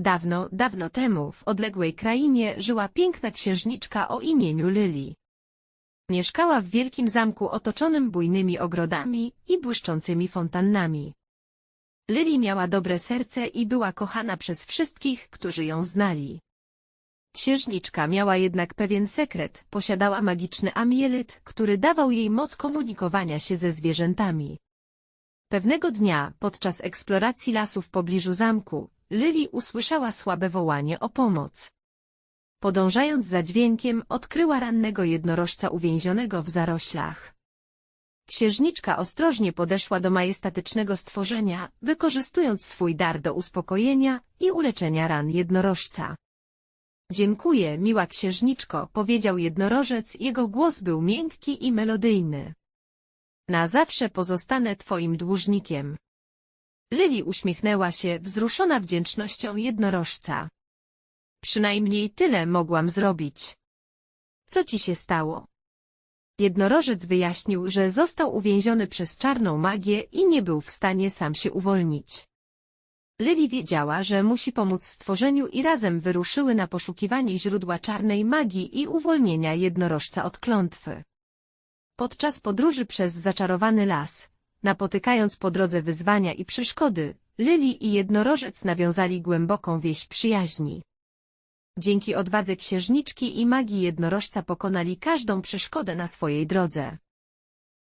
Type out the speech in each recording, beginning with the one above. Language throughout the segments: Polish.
Dawno, dawno temu w odległej krainie żyła piękna księżniczka o imieniu Lili. Mieszkała w wielkim zamku otoczonym bujnymi ogrodami i błyszczącymi fontannami. Lili miała dobre serce i była kochana przez wszystkich, którzy ją znali. Księżniczka miała jednak pewien sekret, posiadała magiczny amielit, który dawał jej moc komunikowania się ze zwierzętami. Pewnego dnia, podczas eksploracji lasu w pobliżu zamku, Lili usłyszała słabe wołanie o pomoc. Podążając za dźwiękiem, odkryła rannego jednorożca uwięzionego w zaroślach. Księżniczka ostrożnie podeszła do majestatycznego stworzenia, wykorzystując swój dar do uspokojenia i uleczenia ran jednorożca. Dziękuję, miła księżniczko, powiedział jednorożec, jego głos był miękki i melodyjny. Na zawsze pozostanę twoim dłużnikiem. Lili uśmiechnęła się, wzruszona wdzięcznością jednorożca. Przynajmniej tyle mogłam zrobić. Co ci się stało? Jednorożec wyjaśnił, że został uwięziony przez czarną magię i nie był w stanie sam się uwolnić. Lili wiedziała, że musi pomóc stworzeniu i razem wyruszyły na poszukiwanie źródła czarnej magii i uwolnienia jednorożca od klątwy. Podczas podróży przez zaczarowany las, napotykając po drodze wyzwania i przeszkody, Lili i jednorożec nawiązali głęboką więź przyjaźni. Dzięki odwadze księżniczki i magii jednorożca pokonali każdą przeszkodę na swojej drodze.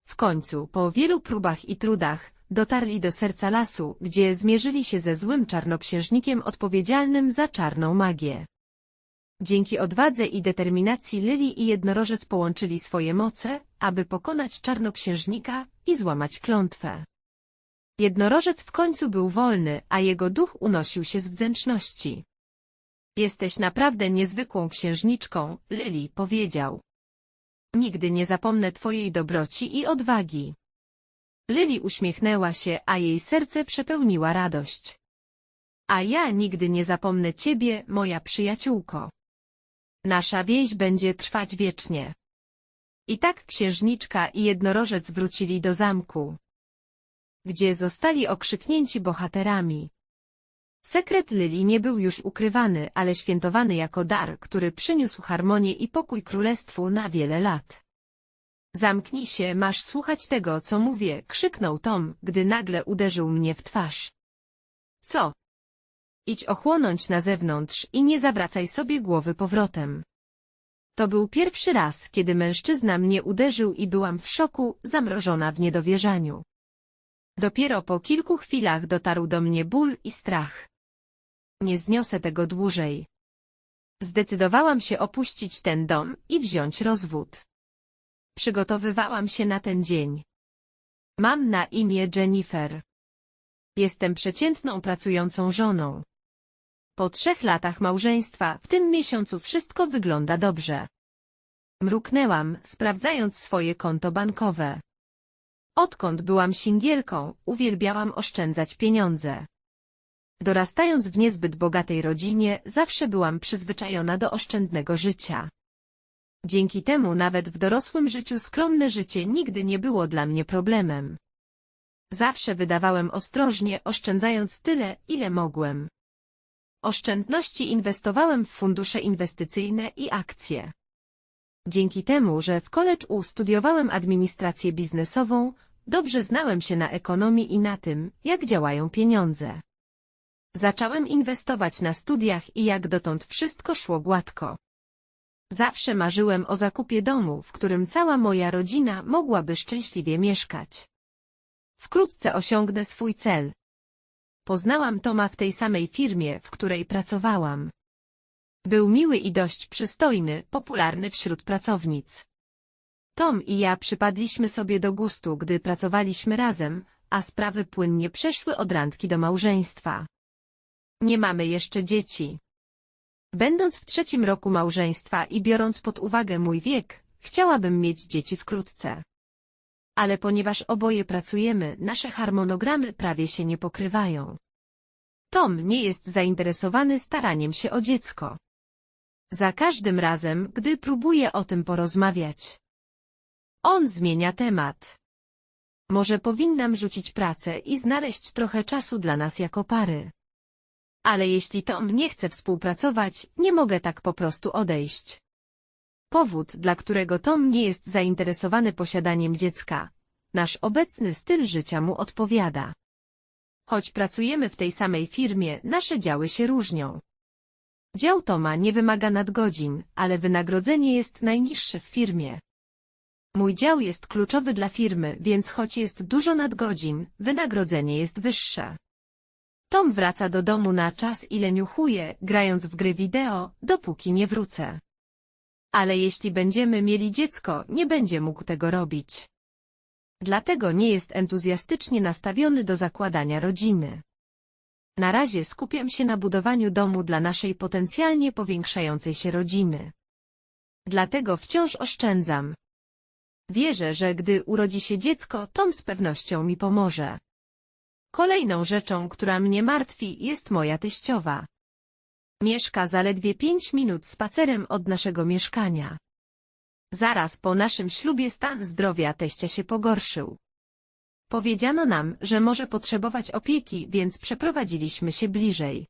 W końcu, po wielu próbach i trudach, dotarli do serca lasu, gdzie zmierzyli się ze złym czarnoksiężnikiem odpowiedzialnym za czarną magię. Dzięki odwadze i determinacji Lili i jednorożec połączyli swoje moce, aby pokonać czarnoksiężnika i złamać klątwę. Jednorożec w końcu był wolny, a jego duch unosił się z wdzięczności. Jesteś naprawdę niezwykłą księżniczką, Lili powiedział. Nigdy nie zapomnę twojej dobroci i odwagi. Lili uśmiechnęła się, a jej serce przepełniła radość. A ja nigdy nie zapomnę ciebie, moja przyjaciółko. Nasza więź będzie trwać wiecznie. I tak księżniczka i jednorożec wrócili do zamku, gdzie zostali okrzyknięci bohaterami. Sekret Lili nie był już ukrywany, ale świętowany jako dar, który przyniósł harmonię i pokój królestwu na wiele lat. Zamknij się, masz słuchać tego, co mówię, krzyknął Tom, gdy nagle uderzył mnie w twarz. Co? Idź ochłonąć na zewnątrz i nie zawracaj sobie głowy powrotem. To był pierwszy raz, kiedy mężczyzna mnie uderzył i byłam w szoku, zamrożona w niedowierzaniu. Dopiero po kilku chwilach dotarł do mnie ból i strach. Nie zniosę tego dłużej. Zdecydowałam się opuścić ten dom i wziąć rozwód. Przygotowywałam się na ten dzień. Mam na imię Jennifer. Jestem przeciętną pracującą żoną. Po trzech latach małżeństwa w tym miesiącu wszystko wygląda dobrze. Mruknęłam, sprawdzając swoje konto bankowe. Odkąd byłam singielką, uwielbiałam oszczędzać pieniądze. Dorastając w niezbyt bogatej rodzinie, zawsze byłam przyzwyczajona do oszczędnego życia. Dzięki temu nawet w dorosłym życiu skromne życie nigdy nie było dla mnie problemem. Zawsze wydawałem ostrożnie, oszczędzając tyle, ile mogłem. Oszczędności inwestowałem w fundusze inwestycyjne i akcje. Dzięki temu, że w College U studiowałem administrację biznesową, dobrze znałem się na ekonomii i na tym, jak działają pieniądze. Zacząłem inwestować na studiach i jak dotąd wszystko szło gładko. Zawsze marzyłem o zakupie domu, w którym cała moja rodzina mogłaby szczęśliwie mieszkać. Wkrótce osiągnę swój cel. Poznałam Toma w tej samej firmie, w której pracowałam. Był miły i dość przystojny, popularny wśród pracownic. Tom i ja przypadliśmy sobie do gustu, gdy pracowaliśmy razem, a sprawy płynnie przeszły od randki do małżeństwa. Nie mamy jeszcze dzieci. Będąc w trzecim roku małżeństwa i biorąc pod uwagę mój wiek, chciałabym mieć dzieci wkrótce. Ale ponieważ oboje pracujemy, nasze harmonogramy prawie się nie pokrywają. Tom nie jest zainteresowany staraniem się o dziecko. Za każdym razem, gdy próbuję o tym porozmawiać. On zmienia temat. Może powinnam rzucić pracę i znaleźć trochę czasu dla nas jako pary. Ale jeśli Tom nie chce współpracować, nie mogę tak po prostu odejść. Powód, dla którego Tom nie jest zainteresowany posiadaniem dziecka. Nasz obecny styl życia mu odpowiada. Choć pracujemy w tej samej firmie, nasze działy się różnią. Dział Toma nie wymaga nadgodzin, ale wynagrodzenie jest najniższe w firmie. Mój dział jest kluczowy dla firmy, więc choć jest dużo nadgodzin, wynagrodzenie jest wyższe. Tom wraca do domu na czas i leniuchuje, grając w gry wideo, dopóki nie wrócę. Ale jeśli będziemy mieli dziecko, nie będzie mógł tego robić. Dlatego nie jest entuzjastycznie nastawiony do zakładania rodziny. Na razie skupiam się na budowaniu domu dla naszej potencjalnie powiększającej się rodziny. Dlatego wciąż oszczędzam. Wierzę, że gdy urodzi się dziecko, Tom z pewnością mi pomoże. Kolejną rzeczą, która mnie martwi, jest moja teściowa. Mieszka zaledwie pięć minut spacerem od naszego mieszkania. Zaraz po naszym ślubie stan zdrowia teścia się pogorszył. Powiedziano nam, że może potrzebować opieki, więc przeprowadziliśmy się bliżej.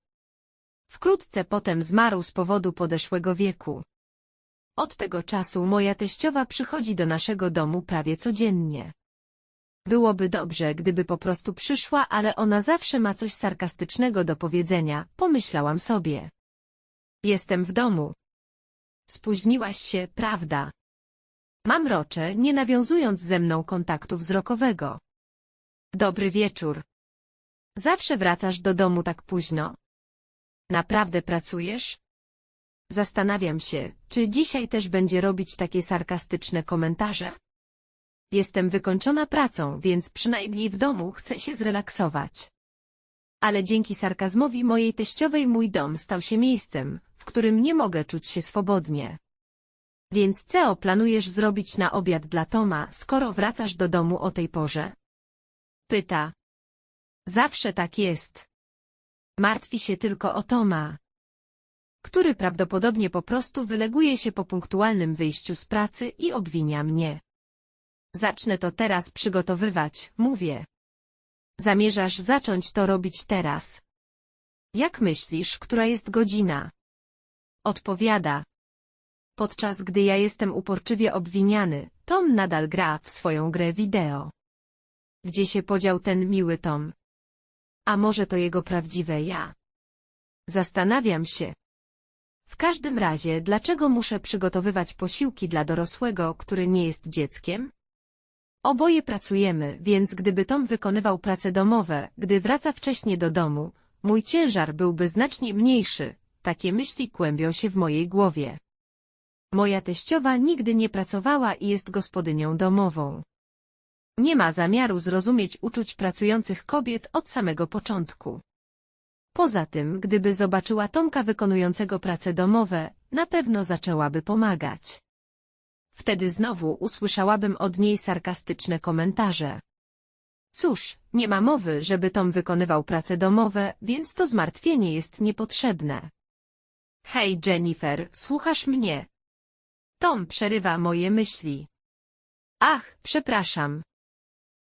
Wkrótce potem zmarł z powodu podeszłego wieku. Od tego czasu moja teściowa przychodzi do naszego domu prawie codziennie. Byłoby dobrze, gdyby po prostu przyszła, ale ona zawsze ma coś sarkastycznego do powiedzenia, pomyślałam sobie. Jestem w domu. Spóźniłaś się, prawda? Mam rocze, nie nawiązując ze mną kontaktu wzrokowego. Dobry wieczór. Zawsze wracasz do domu tak późno. Naprawdę pracujesz? Zastanawiam się, czy dzisiaj też będzie robić takie sarkastyczne komentarze. Jestem wykończona pracą, więc przynajmniej w domu chcę się zrelaksować. Ale dzięki sarkazmowi mojej teściowej mój dom stał się miejscem, w którym nie mogę czuć się swobodnie. Więc co planujesz zrobić na obiad dla Toma, skoro wracasz do domu o tej porze? Pyta. Zawsze tak jest. Martwi się tylko o Toma, który prawdopodobnie po prostu wyleguje się po punktualnym wyjściu z pracy i obwinia mnie. Zacznę to teraz przygotowywać, mówię. Zamierzasz zacząć to robić teraz. Jak myślisz, która jest godzina? Odpowiada. Podczas gdy ja jestem uporczywie obwiniany, Tom nadal gra w swoją grę wideo. Gdzie się podział ten miły Tom? A może to jego prawdziwe ja? Zastanawiam się. W każdym razie, dlaczego muszę przygotowywać posiłki dla dorosłego, który nie jest dzieckiem? Oboje pracujemy, więc gdyby Tom wykonywał prace domowe, gdy wraca wcześniej do domu, mój ciężar byłby znacznie mniejszy. Takie myśli kłębią się w mojej głowie. Moja teściowa nigdy nie pracowała i jest gospodynią domową. Nie ma zamiaru zrozumieć uczuć pracujących kobiet od samego początku. Poza tym, gdyby zobaczyła Tomka wykonującego prace domowe, na pewno zaczęłaby pomagać. Wtedy znowu usłyszałabym od niej sarkastyczne komentarze. Cóż, nie ma mowy, żeby Tom wykonywał prace domowe, więc to zmartwienie jest niepotrzebne. Hej Jennifer, słuchasz mnie? Tom przerywa moje myśli. Ach, przepraszam.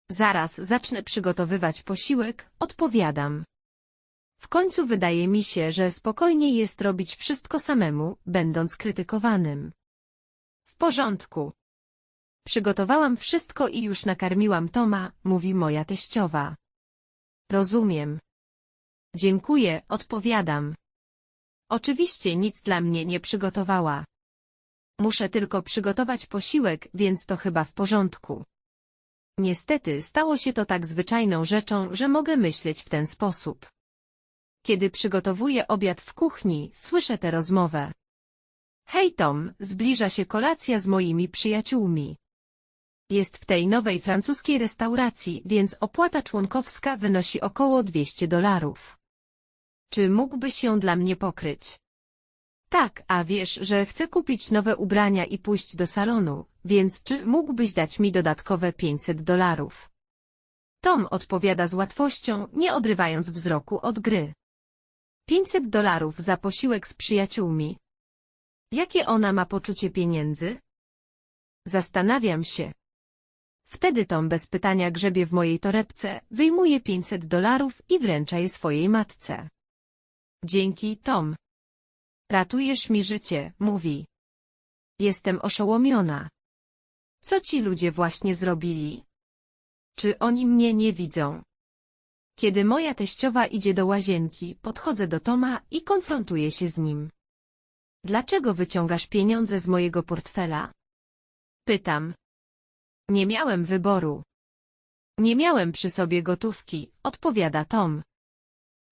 Zaraz zacznę przygotowywać posiłek, odpowiadam. W końcu wydaje mi się, że spokojniej jest robić wszystko samemu, będąc krytykowanym. Porządku. Przygotowałam wszystko i już nakarmiłam Toma, mówi moja teściowa. Rozumiem. Dziękuję, odpowiadam. Oczywiście nic dla mnie nie przygotowała. Muszę tylko przygotować posiłek, więc to chyba w porządku. Niestety stało się to tak zwyczajną rzeczą, że mogę myśleć w ten sposób. Kiedy przygotowuję obiad w kuchni, słyszę tę rozmowę. Hej Tom, zbliża się kolacja z moimi przyjaciółmi. Jest w tej nowej francuskiej restauracji, więc opłata członkowska wynosi około 200 dolarów. Czy mógłbyś ją dla mnie pokryć? Tak, a wiesz, że chcę kupić nowe ubrania i pójść do salonu, więc czy mógłbyś dać mi dodatkowe 500 dolarów? Tom odpowiada z łatwością, nie odrywając wzroku od gry. 500 dolarów za posiłek z przyjaciółmi. Jakie ona ma poczucie pieniędzy? Zastanawiam się. Wtedy Tom bez pytania grzebie w mojej torebce, wyjmuje 500 dolarów i wręcza je swojej matce. Dzięki, Tom. Ratujesz mi życie, mówi. Jestem oszołomiona. Co ci ludzie właśnie zrobili? Czy oni mnie nie widzą? Kiedy moja teściowa idzie do łazienki, podchodzę do Toma i konfrontuję się z nim. Dlaczego wyciągasz pieniądze z mojego portfela? Pytam. Nie miałem wyboru. Nie miałem przy sobie gotówki, odpowiada Tom.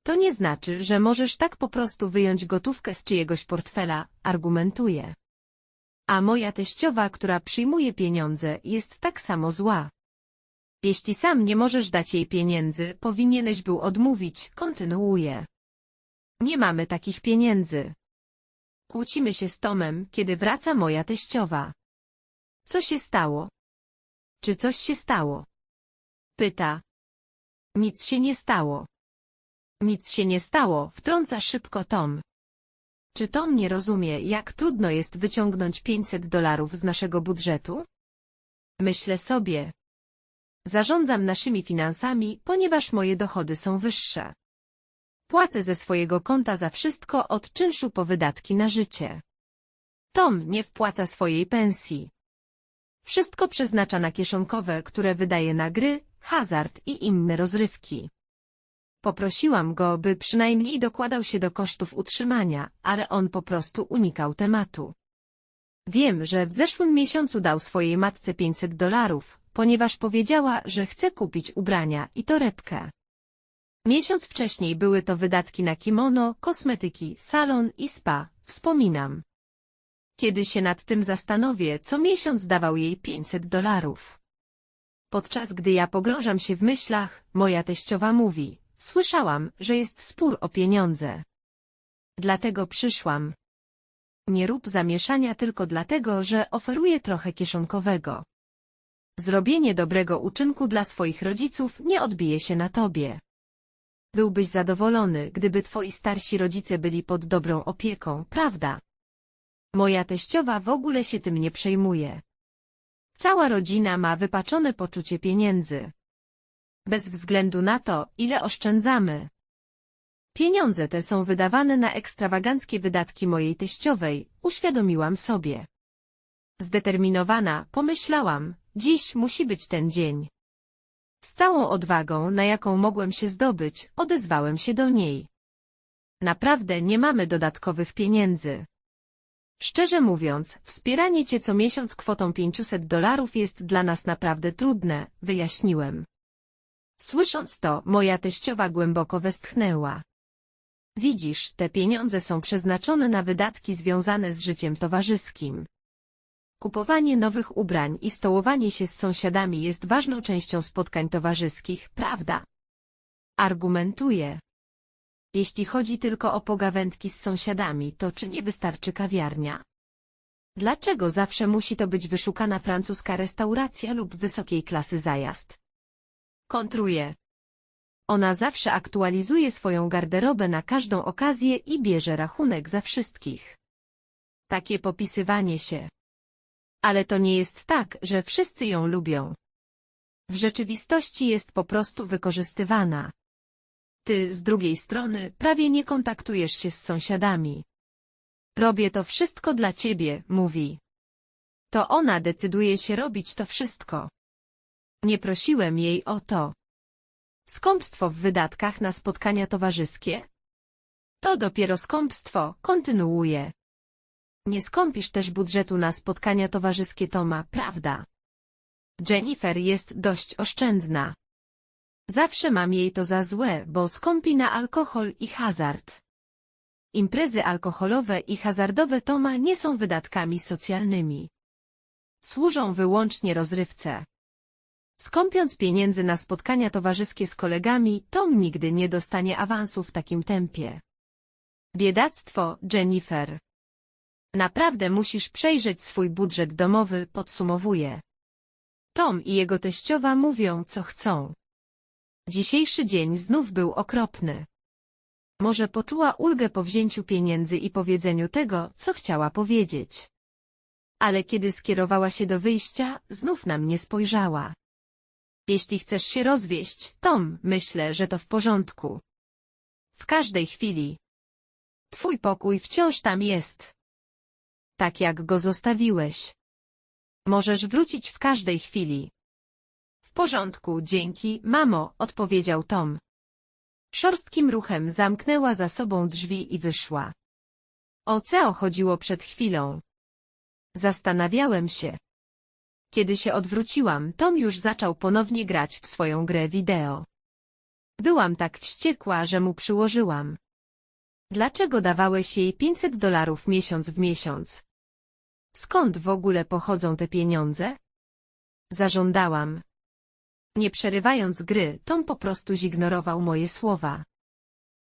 To nie znaczy, że możesz tak po prostu wyjąć gotówkę z czyjegoś portfela, argumentuje. A moja teściowa, która przyjmuje pieniądze, jest tak samo zła. Jeśli sam nie możesz dać jej pieniędzy, powinieneś był odmówić, kontynuuje. Nie mamy takich pieniędzy. Kłócimy się z Tomem, kiedy wraca moja teściowa. Co się stało? Czy coś się stało? Pyta. Nic się nie stało. Nic się nie stało, wtrąca szybko Tom. Czy Tom nie rozumie, jak trudno jest wyciągnąć 500 dolarów z naszego budżetu? Myślę sobie. Zarządzam naszymi finansami, ponieważ moje dochody są wyższe. Płacę ze swojego konta za wszystko od czynszu po wydatki na życie. Tom nie wpłaca swojej pensji. Wszystko przeznacza na kieszonkowe, które wydaje na gry, hazard i inne rozrywki. Poprosiłam go, by przynajmniej dokładał się do kosztów utrzymania, ale on po prostu unikał tematu. Wiem, że w zeszłym miesiącu dał swojej matce 500 dolarów, ponieważ powiedziała, że chce kupić ubrania i torebkę. Miesiąc wcześniej były to wydatki na kimono, kosmetyki, salon i spa, wspominam. Kiedy się nad tym zastanowię, co miesiąc dawał jej 500 dolarów. Podczas gdy ja pogrążam się w myślach, moja teściowa mówi, słyszałam, że jest spór o pieniądze. Dlatego przyszłam. Nie rób zamieszania tylko dlatego, że oferuję trochę kieszonkowego. Zrobienie dobrego uczynku dla swoich rodziców nie odbije się na tobie. Byłbyś zadowolony, gdyby twoi starsi rodzice byli pod dobrą opieką, prawda? Moja teściowa w ogóle się tym nie przejmuje. Cała rodzina ma wypaczone poczucie pieniędzy. Bez względu na to, ile oszczędzamy. Pieniądze te są wydawane na ekstrawaganckie wydatki mojej teściowej, uświadomiłam sobie. Zdeterminowana, pomyślałam, dziś musi być ten dzień. Z całą odwagą, na jaką mogłem się zdobyć, odezwałem się do niej. Naprawdę nie mamy dodatkowych pieniędzy. Szczerze mówiąc, wspieranie cię co miesiąc kwotą 500 dolarów jest dla nas naprawdę trudne, wyjaśniłem. Słysząc to, moja teściowa głęboko westchnęła. Widzisz, te pieniądze są przeznaczone na wydatki związane z życiem towarzyskim. Kupowanie nowych ubrań i stołowanie się z sąsiadami jest ważną częścią spotkań towarzyskich, prawda? Argumentuje. Jeśli chodzi tylko o pogawędki z sąsiadami, to czy nie wystarczy kawiarnia? Dlaczego zawsze musi to być wyszukana francuska restauracja lub wysokiej klasy zajazd? Kontruje. Ona zawsze aktualizuje swoją garderobę na każdą okazję i bierze rachunek za wszystkich. Takie popisywanie się. Ale to nie jest tak, że wszyscy ją lubią. W rzeczywistości jest po prostu wykorzystywana. Ty, z drugiej strony, prawie nie kontaktujesz się z sąsiadami. Robię to wszystko dla ciebie, mówi. To ona decyduje się robić to wszystko. Nie prosiłem jej o to. Skąpstwo w wydatkach na spotkania towarzyskie? To dopiero skąpstwo, kontynuuje. Nie skąpisz też budżetu na spotkania towarzyskie Toma, prawda? Jennifer jest dość oszczędna. Zawsze mam jej to za złe, bo skąpi na alkohol i hazard. Imprezy alkoholowe i hazardowe Toma nie są wydatkami socjalnymi. Służą wyłącznie rozrywce. Skąpiąc pieniędzy na spotkania towarzyskie z kolegami, Tom nigdy nie dostanie awansu w takim tempie. Biedactwo, Jennifer. Naprawdę musisz przejrzeć swój budżet domowy, podsumowuje. Tom i jego teściowa mówią, co chcą. Dzisiejszy dzień znów był okropny. Może poczuła ulgę po wzięciu pieniędzy i powiedzeniu tego, co chciała powiedzieć. Ale kiedy skierowała się do wyjścia, znów na mnie spojrzała. Jeśli chcesz się rozwieść, Tom, myślę, że to w porządku. W każdej chwili. Twój pokój wciąż tam jest. Tak jak go zostawiłeś. Możesz wrócić w każdej chwili. W porządku, dzięki, mamo, odpowiedział Tom. Szorstkim ruchem zamknęła za sobą drzwi i wyszła. O co chodziło przed chwilą? Zastanawiałem się. Kiedy się odwróciłam, Tom już zaczął ponownie grać w swoją grę wideo. Byłam tak wściekła, że mu przyłożyłam. Dlaczego dawałeś jej 500 dolarów miesiąc w miesiąc? Skąd w ogóle pochodzą te pieniądze? Zażądałam. Nie przerywając gry, Tom po prostu zignorował moje słowa.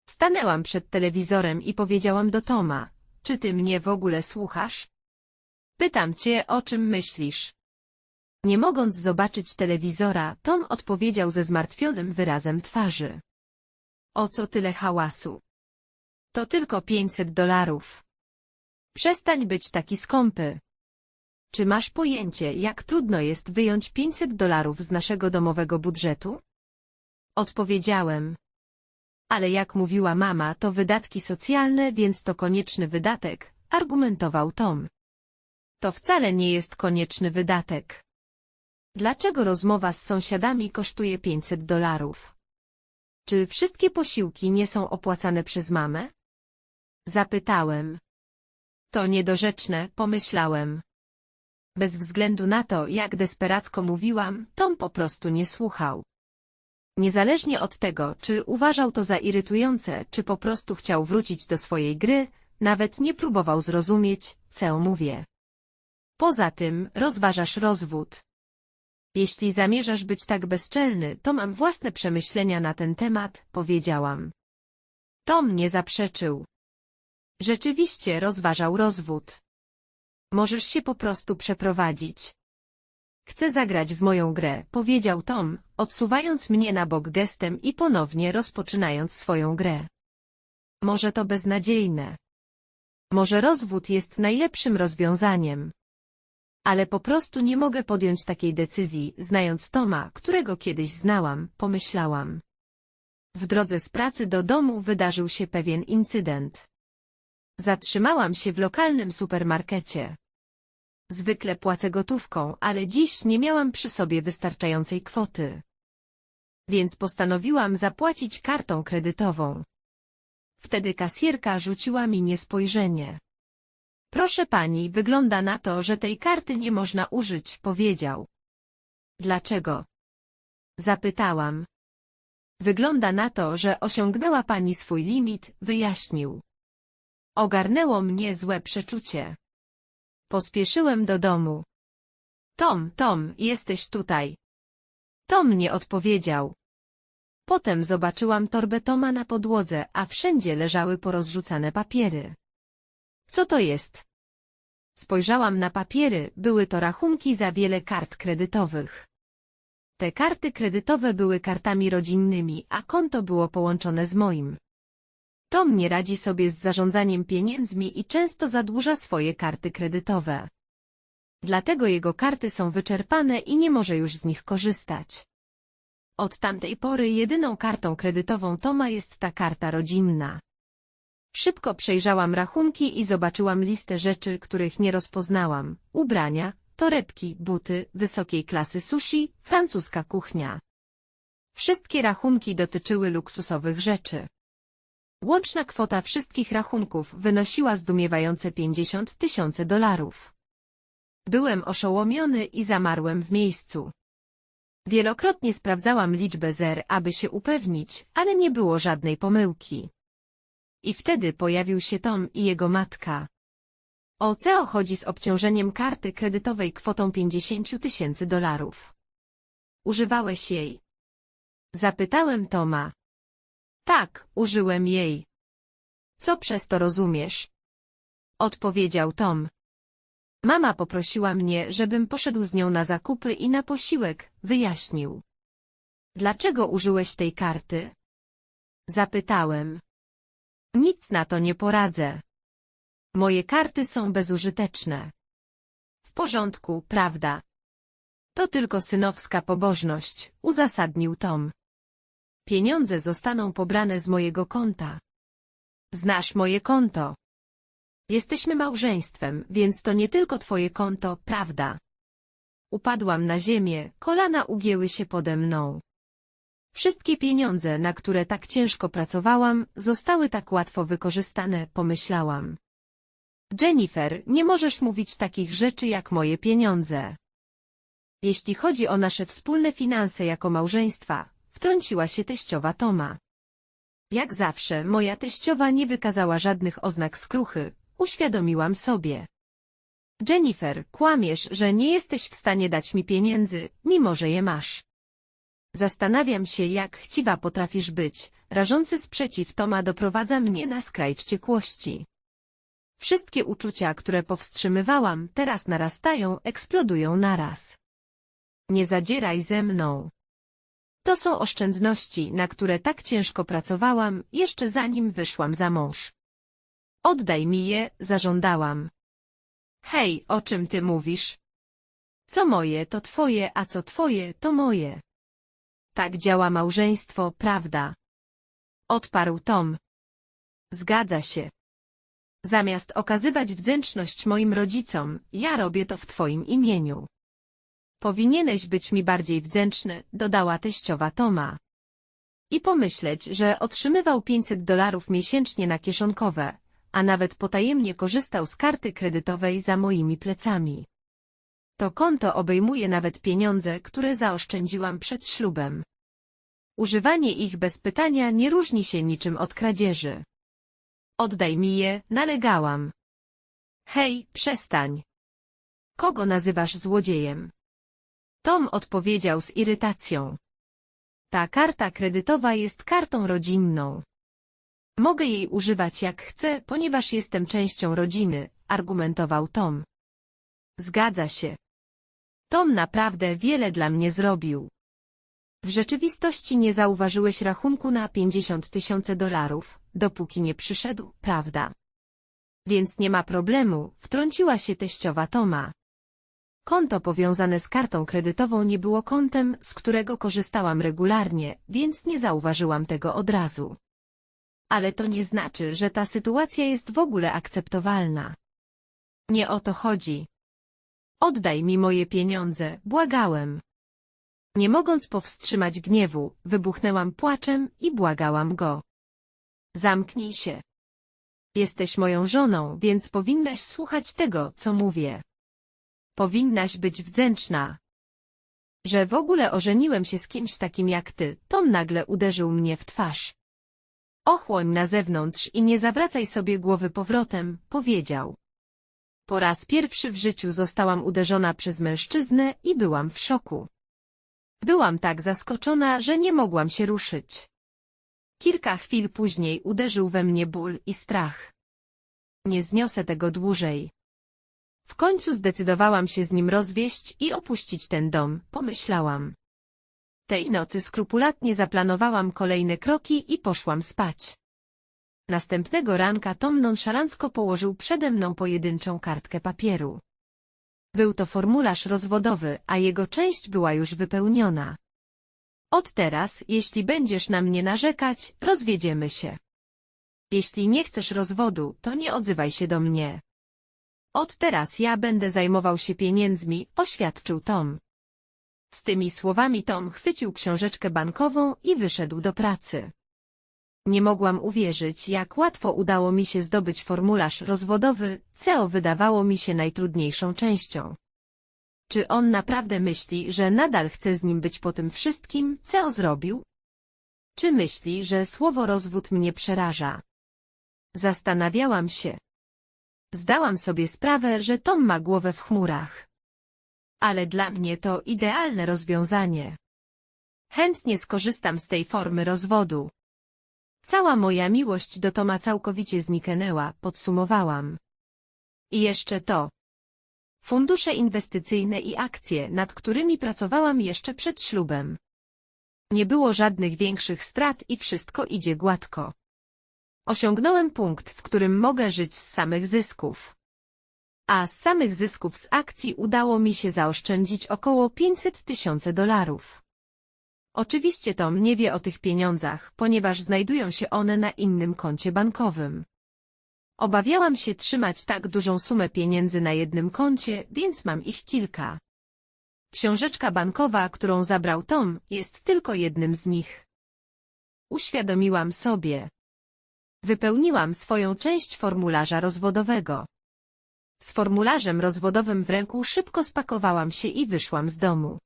Stanęłam przed telewizorem i powiedziałam do Toma, czy ty mnie w ogóle słuchasz? Pytam cię, o czym myślisz. Nie mogąc zobaczyć telewizora, Tom odpowiedział ze zmartwionym wyrazem twarzy. O co tyle hałasu? To tylko 500 dolarów. Przestań być taki skąpy. Czy masz pojęcie, jak trudno jest wyjąć 500 dolarów z naszego domowego budżetu? Odpowiedziałem. Ale jak mówiła mama, to wydatki socjalne, więc to konieczny wydatek, argumentował Tom. To wcale nie jest konieczny wydatek. Dlaczego rozmowa z sąsiadami kosztuje 500 dolarów? Czy wszystkie posiłki nie są opłacane przez mamę? Zapytałem. To niedorzeczne, pomyślałem. Bez względu na to, jak desperacko mówiłam, Tom po prostu nie słuchał. Niezależnie od tego, czy uważał to za irytujące, czy po prostu chciał wrócić do swojej gry, nawet nie próbował zrozumieć, co mówię. Poza tym, rozważasz rozwód. Jeśli zamierzasz być tak bezczelny, to mam własne przemyślenia na ten temat, powiedziałam. Tom nie zaprzeczył. Rzeczywiście rozważał rozwód. Możesz się po prostu przeprowadzić. Chcę zagrać w moją grę, powiedział Tom, odsuwając mnie na bok gestem i ponownie rozpoczynając swoją grę. Może to beznadziejne. Może rozwód jest najlepszym rozwiązaniem. Ale po prostu nie mogę podjąć takiej decyzji, znając Toma, którego kiedyś znałam, pomyślałam. W drodze z pracy do domu wydarzył się pewien incydent. Zatrzymałam się w lokalnym supermarkecie. Zwykle płacę gotówką, ale dziś nie miałam przy sobie wystarczającej kwoty. Więc postanowiłam zapłacić kartą kredytową. Wtedy kasjerka rzuciła mi niespojrzenie. Proszę pani, wygląda na to, że tej karty nie można użyć, powiedział. Dlaczego? Zapytałam. Wygląda na to, że osiągnęła pani swój limit, wyjaśnił. Ogarnęło mnie złe przeczucie. Pospieszyłem do domu. Tom, Tom, jesteś tutaj. Tom nie odpowiedział. Potem zobaczyłam torbę Toma na podłodze, a wszędzie leżały porozrzucane papiery. Co to jest? Spojrzałam na papiery, były to rachunki za wiele kart kredytowych. Te karty kredytowe były kartami rodzinnymi, a konto było połączone z moim. Tom nie radzi sobie z zarządzaniem pieniędzmi i często zadłuża swoje karty kredytowe. Dlatego jego karty są wyczerpane i nie może już z nich korzystać. Od tamtej pory jedyną kartą kredytową Toma jest ta karta rodzinna. Szybko przejrzałam rachunki i zobaczyłam listę rzeczy, których nie rozpoznałam. Ubrania, torebki, buty, wysokiej klasy sushi, francuska kuchnia. Wszystkie rachunki dotyczyły luksusowych rzeczy. Łączna kwota wszystkich rachunków wynosiła zdumiewające 50 tysięcy dolarów. Byłem oszołomiony i zamarłem w miejscu. Wielokrotnie sprawdzałam liczbę zer, aby się upewnić, ale nie było żadnej pomyłki. I wtedy pojawił się Tom i jego matka. O co chodzi z obciążeniem karty kredytowej kwotą 50 tysięcy dolarów? Używałeś jej? Zapytałem Toma. Tak, użyłem jej. Co przez to rozumiesz? Odpowiedział Tom. Mama poprosiła mnie, żebym poszedł z nią na zakupy i na posiłek, wyjaśnił. Dlaczego użyłeś tej karty? Zapytałem. Nic na to nie poradzę. Moje karty są bezużyteczne. W porządku, prawda? To tylko synowska pobożność, uzasadnił Tom. Pieniądze zostaną pobrane z mojego konta. Znasz moje konto. Jesteśmy małżeństwem, więc to nie tylko twoje konto, prawda? Upadłam na ziemię, kolana ugięły się pode mną. Wszystkie pieniądze, na które tak ciężko pracowałam, zostały tak łatwo wykorzystane, pomyślałam. Jennifer, nie możesz mówić takich rzeczy jak moje pieniądze. Jeśli chodzi o nasze wspólne finanse jako małżeństwa, wtrąciła się teściowa Toma. Jak zawsze, moja teściowa nie wykazała żadnych oznak skruchy, uświadomiłam sobie. Jennifer, kłamiesz, że nie jesteś w stanie dać mi pieniędzy, mimo że je masz. Zastanawiam się, jak chciwa potrafisz być. Rażący sprzeciw Toma doprowadza mnie na skraj wściekłości. Wszystkie uczucia, które powstrzymywałam, teraz narastają, eksplodują naraz. Nie zadzieraj ze mną. To są oszczędności, na które tak ciężko pracowałam, jeszcze zanim wyszłam za mąż. Oddaj mi je, zażądałam. Hej, o czym ty mówisz? Co moje, to twoje, a co twoje, to moje. Tak działa małżeństwo, prawda? Odparł Tom. Zgadza się. Zamiast okazywać wdzięczność moim rodzicom, ja robię to w twoim imieniu. Powinieneś być mi bardziej wdzięczny, dodała teściowa Toma. I pomyśleć, że otrzymywał 500 dolarów miesięcznie na kieszonkowe, a nawet potajemnie korzystał z karty kredytowej za moimi plecami. To konto obejmuje nawet pieniądze, które zaoszczędziłam przed ślubem. Używanie ich bez pytania nie różni się niczym od kradzieży. Oddaj mi je, nalegałam. Hej, przestań. Kogo nazywasz złodziejem? Tom odpowiedział z irytacją. Ta karta kredytowa jest kartą rodzinną. Mogę jej używać jak chcę, ponieważ jestem częścią rodziny, argumentował Tom. Zgadza się. Tom naprawdę wiele dla mnie zrobił. W rzeczywistości nie zauważyłeś rachunku na 50 tysięcy dolarów, dopóki nie przyszedł, prawda? Więc nie ma problemu, wtrąciła się teściowa Toma. Konto powiązane z kartą kredytową nie było kontem, z którego korzystałam regularnie, więc nie zauważyłam tego od razu. Ale to nie znaczy, że ta sytuacja jest w ogóle akceptowalna. Nie o to chodzi. Oddaj mi moje pieniądze, błagałem. Nie mogąc powstrzymać gniewu, wybuchnęłam płaczem i błagałam go. Zamknij się. Jesteś moją żoną, więc powinnaś słuchać tego, co mówię. Powinnaś być wdzięczna. Że w ogóle ożeniłem się z kimś takim jak ty, Tom nagle uderzył mnie w twarz. Ochłoń na zewnątrz i nie zawracaj sobie głowy powrotem, powiedział. Po raz pierwszy w życiu zostałam uderzona przez mężczyznę i byłam w szoku. Byłam tak zaskoczona, że nie mogłam się ruszyć. Kilka chwil później uderzył we mnie ból i strach. Nie zniosę tego dłużej. W końcu zdecydowałam się z nim rozwieść i opuścić ten dom, pomyślałam. Tej nocy skrupulatnie zaplanowałam kolejne kroki i poszłam spać. Następnego ranka Tom nonszalancko położył przede mną pojedynczą kartkę papieru. Był to formularz rozwodowy, a jego część była już wypełniona. Od teraz, jeśli będziesz na mnie narzekać, rozwiedziemy się. Jeśli nie chcesz rozwodu, to nie odzywaj się do mnie. Od teraz ja będę zajmował się pieniędzmi, oświadczył Tom. Z tymi słowami Tom chwycił książeczkę bankową i wyszedł do pracy. Nie mogłam uwierzyć, jak łatwo udało mi się zdobyć formularz rozwodowy, co wydawało mi się najtrudniejszą częścią. Czy on naprawdę myśli, że nadal chce z nim być po tym wszystkim, co zrobił? Czy myśli, że słowo rozwód mnie przeraża? Zastanawiałam się. Zdałam sobie sprawę, że Tom ma głowę w chmurach. Ale dla mnie to idealne rozwiązanie. Chętnie skorzystam z tej formy rozwodu. Cała moja miłość do Toma całkowicie zniknęła, podsumowałam. I jeszcze to. Fundusze inwestycyjne i akcje, nad którymi pracowałam jeszcze przed ślubem. Nie było żadnych większych strat i wszystko idzie gładko. Osiągnąłem punkt, w którym mogę żyć z samych zysków. A z samych zysków z akcji udało mi się zaoszczędzić około 500 tysięcy dolarów. Oczywiście Tom nie wie o tych pieniądzach, ponieważ znajdują się one na innym koncie bankowym. Obawiałam się trzymać tak dużą sumę pieniędzy na jednym koncie, więc mam ich kilka. Książeczka bankowa, którą zabrał Tom, jest tylko jednym z nich. Uświadomiłam sobie. Wypełniłam swoją część formularza rozwodowego. Z formularzem rozwodowym w ręku szybko spakowałam się i wyszłam z domu.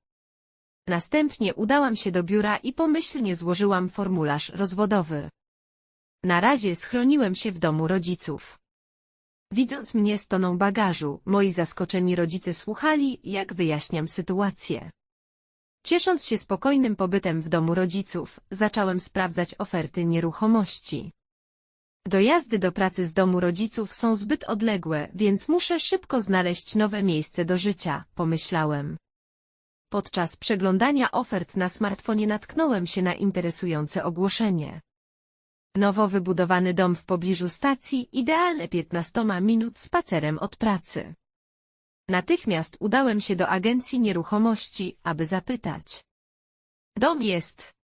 Następnie udałam się do biura i pomyślnie złożyłam formularz rozwodowy. Na razie schroniłem się w domu rodziców. Widząc mnie z toną bagażu, moi zaskoczeni rodzice słuchali, jak wyjaśniam sytuację. Ciesząc się spokojnym pobytem w domu rodziców, zacząłem sprawdzać oferty nieruchomości. Dojazdy do pracy z domu rodziców są zbyt odległe, więc muszę szybko znaleźć nowe miejsce do życia, pomyślałem. Podczas przeglądania ofert na smartfonie natknąłem się na interesujące ogłoszenie. Nowo wybudowany dom w pobliżu stacji, idealne 15 minut spacerem od pracy. Natychmiast udałem się do agencji nieruchomości, aby zapytać. Dom jest